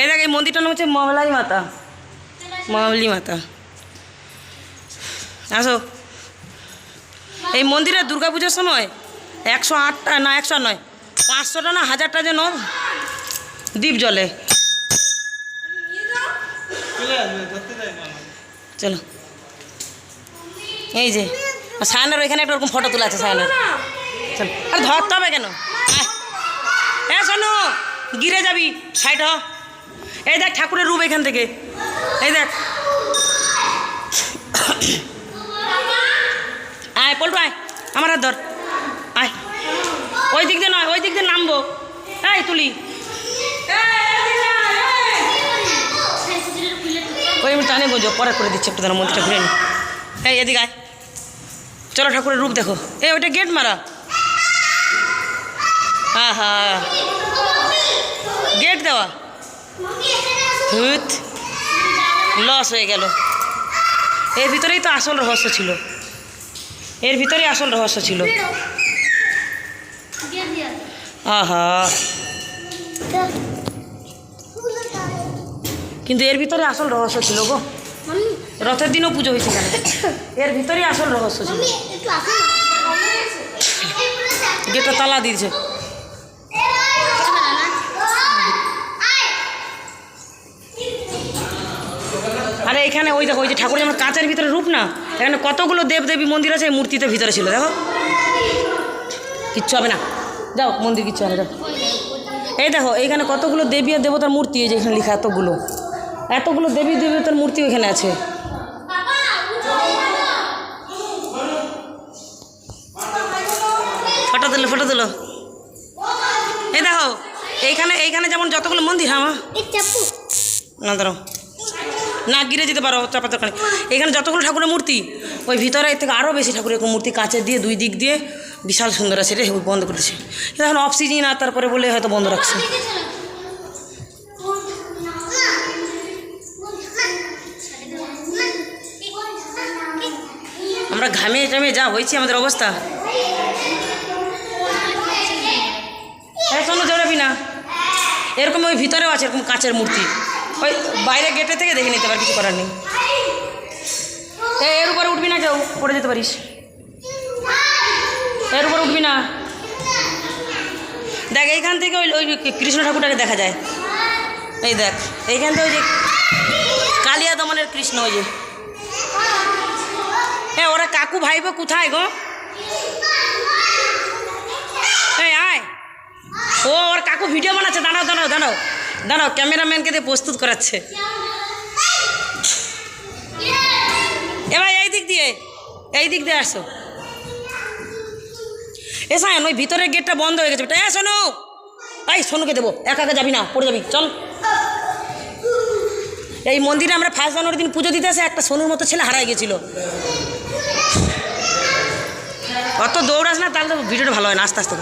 এই দেখ এই মন্দিরটার নাম হচ্ছে মামলাই মাতা। মামলি মাতা। আসো। এই মন্দিরে দুর্গাপুজোর সময় একশো আটটা, না, একশো নয়, পাঁচশোটা না হাজারটা যেন দ্বীপ জলে চলো। এই যে, সায়নার ওইখানে একটা ওরকম ফটো তোলা আছে, সায়নের। আরে ধরতে হবে কেন। এ শোনো, গিরে যাবি। সাইড হ। এই দেখ ঠাকুরের রূপ এখান থেকে। এই দেখ। আয়, পল্টু, আয়। আমার হাত ধর। আয়। ওই দিক দিয়ে নয়, ওই দিক দিয়ে নামবো। এই, তুলি। ওই টানে গুঁজো পরে করে দিচ্ছি একটু দাঁড়া মন্দিরটা ঘুরে নি। এই, এদিকে আয়। চলো ঠাকুরের রূপ দেখো। এই, ওইটা গেট মারা। হ্যাঁ গেট দেওয়া। হুত লস হয়ে গেল। এর ভিতরেই তো আসল রহস্য ছিল। এর ভিতরেই আসল রহস্য ছিল। আহা। কিন্তু এর ভিতরে আসল রহস্য ছিল গো। রথের দিনও পুজো হয়েছে কেন এর ভিতরেই আসল রহস্য ছিল। গেটটা তালা দিয়েছে। আরে এখানে ওই দেখো ওই যে ঠাকুর যেমন কাঁচের ভিতরে রূপ না এখানে কতগুলো দেবদেবী মন্দির আছে এই মূর্তিতে ভিতরে ছিল দেখো। কিচ্ছু হবে না। যাও মন্দির কিচ্ছু হবে যাও। এই দেখো এইখানে কতগুলো দেবী আর দেবতার মূর্তি এই যে এখানে লেখা এতগুলো। এতগুলো দেবী দেবতার মূর্তি ওইখানে আছে। ফটো দিল ফটো দিল এই দেখো এইখানে এইখানে যেমন যতগুলো মন্দির হ্যাঁ মা। না দাঁড়াও। না গিরে যেতে পারো চাপা দোকানে। এখানে যতগুলো ঠাকুরের মূর্তি, ওই ভিতরে এর থেকে আরও বেশি ঠাকুরের মূর্তি কাচের দিয়ে, দুই দিক দিয়ে বিশাল সুন্দর আছে রে বন্ধ করেছে এখন অফ আর তারপরে বলে হয়তো বন্ধ রাখছে। আমরা ঘামে টামে যা হয়েছি, আমাদের অবস্থা। শোনো জড়াবি না এরকম ওই ভিতরেও আছে, এরকম কাঁচের মূর্তি। ওই বাইরে গেটে থেকে দেখে নিতে পার, কিছু করার নেই। এর উপরে উঠবি না কেউ পড়ে যেতে পারিস। এর উপরে উঠবি না। দেখ, এইখান থেকে ওই ওই কৃষ্ণ ঠাকুরটাকে দেখা যায়। এই দেখ, এইখান থেকে ওই যে কালিয়া দমনের কৃষ্ণ, ওই যে। হ্যাঁ ওরা কাকু ভাইবো কোথায় গো? এই, আয়। ও, ওর কাকু ভিডিও বানাচ্ছে, দাঁড়াও দাঁড়াও দাঁড়াও। দাঁড়াও, ক্যামেরাম্যানকে দিয়ে প্রস্তুত করাচ্ছে। এবার এই দিক দিয়ে, এই দিক দিয়ে আসো। এ সায়ন, ওই ভিতরের গেটটা বন্ধ হয়ে গেছে এ শোনো এই সোনুকে দেবো, একা একা যাবি না, পড়ে যাবি, চল। এই মন্দিরে আমরা ফার্স্ট জানুয়ারি দিন পুজো দিতে আসে, একটা সোনুর মতো ছেলে হারাই গেছিল অত দৌড়াস না, তাহলে তো ভিডিওটা ভালো হয় না, আস্তে আস্তে।